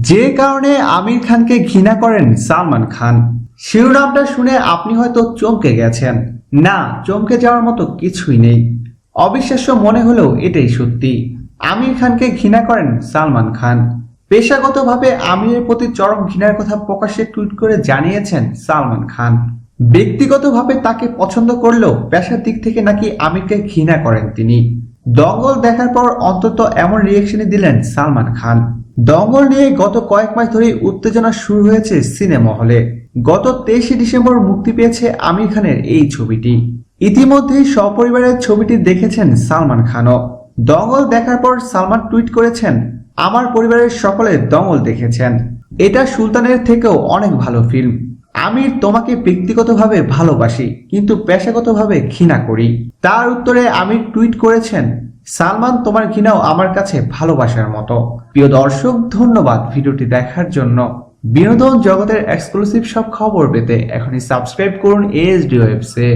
যে কারণে আমির খানকে ঘৃণা করেন সালমান খান। শিরোনামটা শুনে আপনি হয়তো চমকে গেছেন। না, চমকে যাওয়ার মতো কিছুই নেই। অবিশ্বাস্য মনে হলেও এটাই সত্যি। আমির খানকে ঘৃণা করেন সালমান খান। পেশাগতভাবে আমিরের প্রতি চরম ঘৃণার কথা প্রকাশ্যে টুইট করে জানিয়েছেন সালমান খান। ব্যক্তিগতভাবে তাকে পছন্দ করলেও পেশার দিক থেকে নাকি আমিরকে ঘৃণা করেন তিনি। দঙ্গল দেখার পর অন্তত এমন রিয়েকশনই দিলেন সালমান খান। দঙ্গল নিয়ে গত কয়েক মাস ধরেই উত্তেজনা শুরু হয়েছে সিনেমা হলে। গত তেইশে ডিসেম্বর মুক্তি পেয়েছে আমির খানের এই ছবিটি। ইতিমধ্যেই সপরিবারের ছবিটি দেখেছেন সালমান খানও। দঙ্গল দেখার পর সালমান টুইট করেছেন, আমার পরিবারের সকলে দঙ্গল দেখেছেন। এটা সুলতানের থেকেও অনেক ভালো ফিল্ম। আমি তোমাকে ব্যক্তিগতভাবে ভালোবাসি, কিন্তু পেশাগতভাবে ঘৃণা করি। তার উত্তরে আমি টুইট করেছেন সালমান, তোমার কিনাও আমার কাছে ভালোবাসার মতো? প্রিয় দর্শক, ধন্যবাদ ভিডিওটি দেখার জন্য। বিনোদন জগতের এক্সক্লুসিভ সব খবর পেতে এখনই সাবস্ক্রাইব করুন এস ওয়েবসে